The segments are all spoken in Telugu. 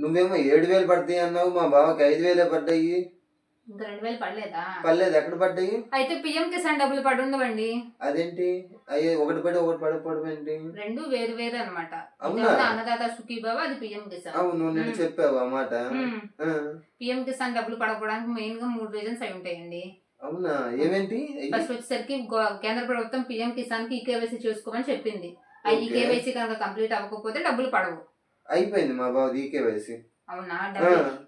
నువ్వేమో ఏడు వేలు పడతాయి అన్నావు మా బావకి ఐదు వేలే పడ్డాయి. ఇంకా రెండు వేలు పడలేదా పర్లేదు ఎక్కడ పడ్డాయి? అయితే పిఎం కిసాన్ డబ్బులు పడి ఉండవండి. అదేంటి? అయ్యే ఒకటి పడి ఒకటి పడకపోవడం ఏంటి రెండు వేరు వేరు అనమాట అవునా? అన్నదాత సుఖీబాబు అది పిఎం కిసాన్ అవును నేను చెప్పావు ఆ మాట. ఆ, పిఎం కిసాన్ డబ్బులు పడకపోవడానికి మెయిన్గా మూడు రీజన్స్ అయి ఉంటాయండి. అవునా? ఏమేంటి? అయ్యి? ఫస్ట్ వచ్చేసరికి గో- కేంద్ర ప్రభుత్వం పిఎం కిసాన్కి ఈకేవైసీ చేసుకోమని చెప్పింది. ఆ Okay. ఈకేవైసీ కనుక కంప్లీట్ అవ్వకపోతే డబ్బులు పడవు. అయిపోయింది మా బావ ఈకే వయసు అవునా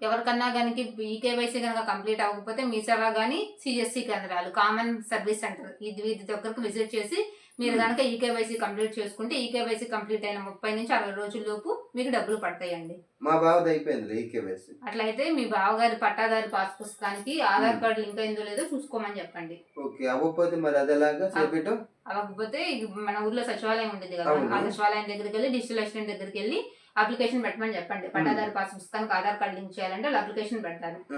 ఎవరికన్నా కనుక ఈకేవైసీ కనుక కంప్లీట్ అవ్వకపోతే మీ సేవ కానీ సిఎస్సి కేంద్రాలు కామన్ సర్వీస్ సెంటర్ ఇది వీటి దగ్గరకు విజిట్ చేసి మీరు. కనుక ఈకేవైసీ కంప్లీట్ చేసుకుంటే ఈకేవైసీ కంప్లీట్ అయిన ముప్పై నుంచి అరవై రోజుల్లోపు మీకు డబ్బులు పడతాయండి. మా బావది అయిపోయింది వయసు అట్లయితే మీ బావగారి పట్టాదారి పాస్ పుస్తకానికి ఆధార్ కార్డు లింక్ అయిందో లేదో చూసుకోమని చెప్పండి. ఓకే అవ్వకపోతే మరి అది ఎలాగా చేపట్టం అవ్వకపోతే ఇది మన ఊర్లో సచివాలయం ఉంటుంది కదా. ఆ సచివాలయం దగ్గరికి వెళ్ళి డిజిటల్ అసిస్టెంట్ దగ్గరికి వెళ్ళి అప్లికేషన్ పెట్టమని చెప్పండి. పట్టాదారి పాస్ పుస్తకానికి ఆధార్ కార్డు లింక్ చేయాలంటే వాళ్ళు అప్లికేషన్ పెడతారు.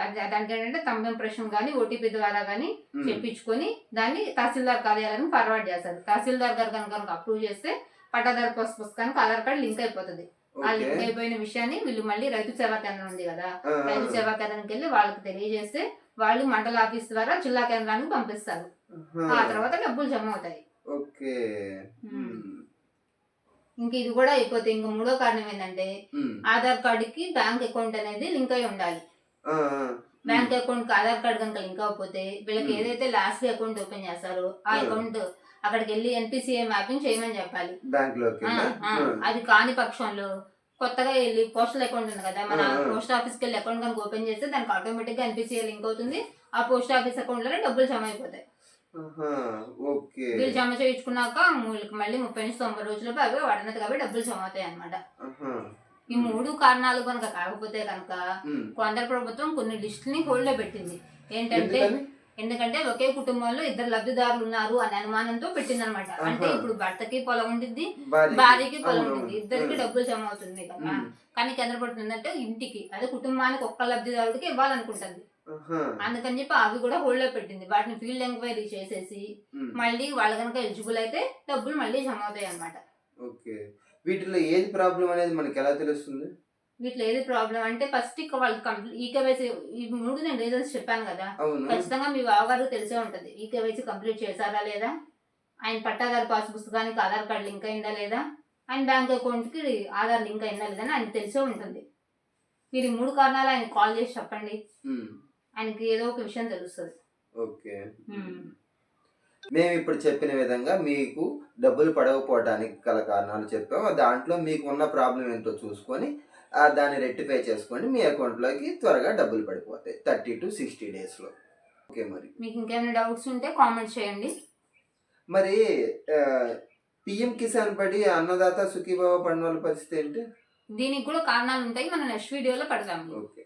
అది- దానికి ఏంటంటే తమ్ ఇంప్రెషన్ కానీ ఓటీపీ ద్వారా కానీ చెప్పించుకొని దాన్ని తహసీల్దార్ కార్యాలయానికి ఫార్వర్డ్ చేస్తారు. తహసీల్దార్ గారు కనుక అప్రూవ్ చేస్తే పట్టాదారు పాస్ పుస్తకానికి ఆధార్ కార్డు లింక్ అయిపోతుంది. ఆ లింక్ అయిపోయిన విషయాన్ని వీళ్ళు మళ్ళీ రైతు సేవా కేంద్రం ఉంది కదా. రైతు సేవా కేంద్రానికి వెళ్ళి వాళ్ళకి తెలియజేస్తే వాళ్ళు మండల ఆఫీస్ ద్వారా జిల్లా కేంద్రానికి పంపిస్తారు. ఆ తర్వాత డబ్బులు జమ అవుతాయి. ఓకే. ఇంక ఇది కూడా అయిపోతే ఇంక మూడో కారణం ఏంటంటే. ఆధార్ కార్డుకి బ్యాంక్ అకౌంట్ అనేది లింక్ అయి ఉండాలి. బ్యాంక్ అకౌంట్కి ఆధార్ కార్డు కనుక లింక్ అవ్వకపోతే వీళ్ళకి. ఏదైతే లాస్ట్ అకౌంట్ ఓపెన్ చేస్తారో ఆ. అకౌంట్ అక్కడికి వెళ్ళి ఎన్పిసిఐ మ్యాపింగ్ చేయమని చెప్పాలి. అది కాని పక్షంలో కొత్తగా వెళ్ళి పోస్టల్ అకౌంట్ ఉంది కదా మన. పోస్ట్ ఆఫీస్కి వెళ్ళి అకౌంట్ కనుక ఓపెన్ చేస్తే దానికి ఆటోమేటిక్గా ఎన్పిసిఐ లింక్ అవుతుంది ఆ పోస్ట్ ఆఫీస్ అకౌంట్లోనే డబ్బులు జమ అయిపోతాయి వీళ్ళు జమ చేయించుకున్నాక వీళ్ళకి మళ్ళీ ముప్పై నుంచి తొంభై రోజులపై అవే వాడినది కాబట్టి డబ్బులు జమ అవుతాయి అనమాట. ఈ మూడు కారణాలు కనుక కాకపోతే కనుక. కేంద్ర ప్రభుత్వం కొన్ని లిస్టుని హోల్డ్లో పెట్టింది ఏంటంటే? ఎందుకంటే ఒకే కుటుంబంలో ఇద్దరు లబ్ధిదారులు ఉన్నారు అనే అనుమానంతో పెట్టిందనమాట అంటే. ఇప్పుడు భర్తకి పొలం ఉంటుంది భార్యకి. పొలం ఉంటుంది. ఇద్దరికి. డబ్బులు జమ అవుతుంది కదా. కానీ కేంద్ర ప్రభుత్వం ఏంటంటే ఇంటికి అదే కుటుంబానికి ఒక్క లబ్ధిదారుడికి ఇవ్వాలనుకుంటుంది. అందుకని చెప్పి అవి కూడా హోల్డ్లో పెట్టింది. వాటిని ఫీల్డ్ ఎంక్వైరీ చేసేసి. మళ్ళీ వాళ్ళ కనుక ఎలిజిబుల్ అయితే డబ్బులు మళ్ళీ జమ అవుతాయి అనమాట ఓకే. వీటిలో ఏది ప్రాబ్లం అనేది మనకి ఎలా తెలుస్తుంది? వీటిలో ఏది ప్రాబ్లం అంటే ఫస్ట్ ఇక వాళ్ళు కంప్లీట్ ఈకేవైసీ ఈ మూడు నేను రీజన్స్ చెప్పాను కదా. ఖచ్చితంగా మీ బావగారు తెలిసే ఉంటది. ఈకేవైసీ కంప్లీట్ చేశారా లేదా? ఆయన పట్టాదారు పాస్ పుస్తకానికి ఆధార్ కార్డు లింక్ అయిందా లేదా? ఆయన బ్యాంక్ అకౌంట్కి ఆధార్ లింక్ అయిందా లేదా అని ఆయనకు తెలిసే ఉంటుంది. మీరు ఈ మూడు కారణాలు ఆయన కాల్ చేసి చెప్పండి. ఆయనకి ఏదో ఒక విషయం తెలుస్తుంది. ఓకే. మేము ఇప్పుడు చెప్పిన విధంగా మీకు డబ్బులు పడకపోవడానికి గల కారణాలు చెప్పాము దాంట్లో మీకు ఉన్న ప్రాబ్లం ఏంటో చూసుకొని దాన్ని రెక్టిఫై చేసుకోండి. మీ అకౌంట్లోకి త్వరగా డబ్బులు పడిపోతాయి. థర్టీ టు సిక్స్టీ డేస్లో. ఓకే మరి. మీకు ఇంకేమైనా డౌట్స్ ఉంటే కామెంట్ చేయండి. మరి పిఎం కిసాన్ పడి అన్నదాత సుఖీబాబా పడిన వాళ్ళ పరిస్థితి ఏంటి? దీనికి కూడా కారణాలు ఉంటాయి. మనం నెక్స్ట్ వీడియోలో పెడదాము ఓకే.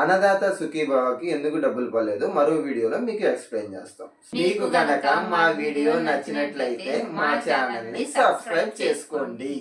అన్నదాత సుఖీబాబాకి ఎందుకు డబ్బులు పడలేదు మరో వీడియోలో మీకు ఎక్స్ప్లెయిన్ చేస్తాం. మీకు కనుక మా వీడియో నచ్చినట్లయితే మా ఛానల్ని సబ్స్క్రైబ్ చేసుకోండి.